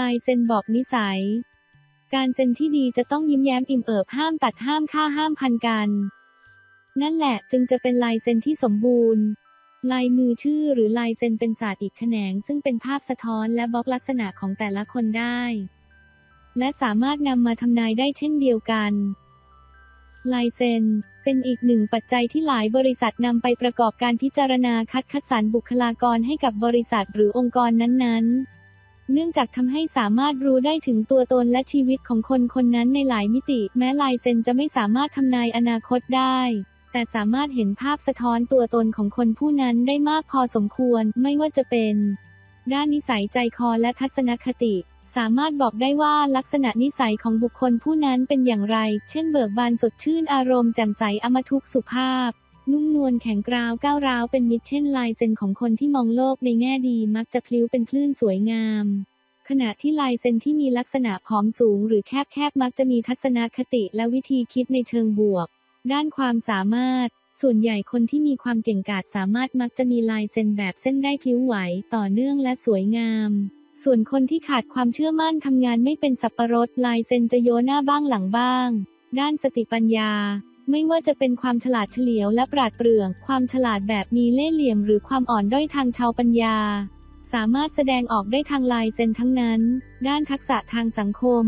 ลายเซ็นบอกนิสัย การเซ็นที่ดีจะต้องยิ้มแย้มอิ่มเอิบห้ามตัดห้ามฆ่าห้ามพันกัน นั่นแหละจึงจะเป็นลายเซ็นที่สมบูรณ์ ลายมือชื่อหรือลายเซ็นเป็นศาสตร์อีกแขนง ซึ่งเป็นภาพสะท้อนและบล็อกลักษณะของแต่ละคนได้ และสามารถนำมาทำนายได้เช่นเดียวกันลายเซ็นเป็นอีกหนึ่งปัจจัยที่หลายบริษัทนำไปประกอบการพิจารณาคัดคัดสรรบุคลากรให้กับบริษัทหรือองค์กรนั้นๆ เนื่องจากทำให้สามารถรู้ได้ถึงตัวตนและชีวิตของคนคนนั้นในหลายมิติ แม้ลายเซ็นจะไม่สามารถทำนายอนาคตได้ แต่สามารถเห็นภาพสะท้อนตัวตนของคนผู้นั้นได้มากพอสมควร ไม่ว่าจะเป็น ด้านนิสัยใจคอและทัศนคติสามารถบอกได้ว่าลักษณะนิสัยของบุคคลผู้นั้นเป็นอย่างไร เช่นเบิกบานสดชื่นอารมณ์แจ่มใสอมทุกสุภาพ นุ่มนวลแข็งกร้าวก้าวร้าวเป็นมิตรเช่นลายเซ็นของคนที่มองโลกในแง่ดีมักจะพลิ้วเป็นคลื่นสวยงาม ขณะที่ลายเซ็นที่มีลักษณะผอมสูงหรือแคบๆมักจะมีทัศนคติและวิธีคิดในเชิงบวก ด้านความสามารถ ส่วนใหญ่คนที่มีความเก่งกาจสามารถมักจะมีลายเซ็นแบบเส้นได้พลิ้วไหวต่อเนื่องและสวยงาม ส่วนคนที่ขาดความเชื่อมั่นทำงานไม่เป็นสับประรดลายเซ็นจะโยหน้าบ้างหลังบ้าง ด้านสติปัญญาไม่ว่าจะเป็นความฉลาดเฉลียวและปราดเปรื่อง ความฉลาดแบบมีเล่ห์เหลี่ยม หรือความอ่อนด้อยทางชาวปัญญา สามารถแสดงออกได้ทางลายเซ็นทั้งนั้น ด้านทักษะทางสังคม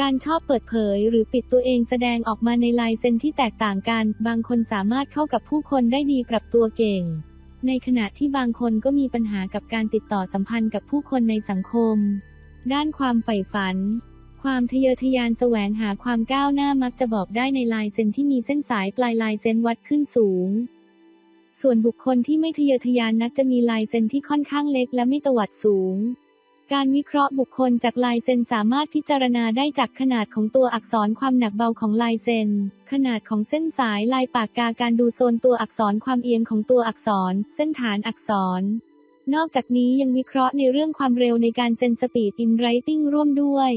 การชอบเปิดเผยหรือปิดตัวเองแสดงออกมาในลายเซ็นที่แตกต่างกัน บางคนสามารถเข้ากับผู้คนได้ดีปรับตัวเก่ง ในขณะที่บางคนก็มีปัญหากับการติดต่อสัมพันธ์กับผู้คนในสังคม ด้านความใฝ่ฝัน ความทะเยอทะยานแสวงหาความก้าวหน้ามักจะบอกได้ในลายเซ็นที่มีเส้นสายปลายลายเซ็นวัดขึ้นสูง ส่วนบุคคลที่ไม่ทะเยอทะยานนักจะมีลายเซ็นที่ค่อนข้างเล็กและไม่ตวัดสูง การวิเคราะห์บุคคลจากลายเซ็นสามารถพิจารณาได้จากขนาดของตัวอักษรความหนักเบาของลายเซ็น ขนาดของเส้นสายลายปากกาการดูโซนตัวอักษรความเอียงของตัวอักษร เส้นฐานอักษร นอกจากนี้ยังวิเคราะห์ในเรื่องความเร็วในการเซ็นสปีดอินไรติงร่วมด้วย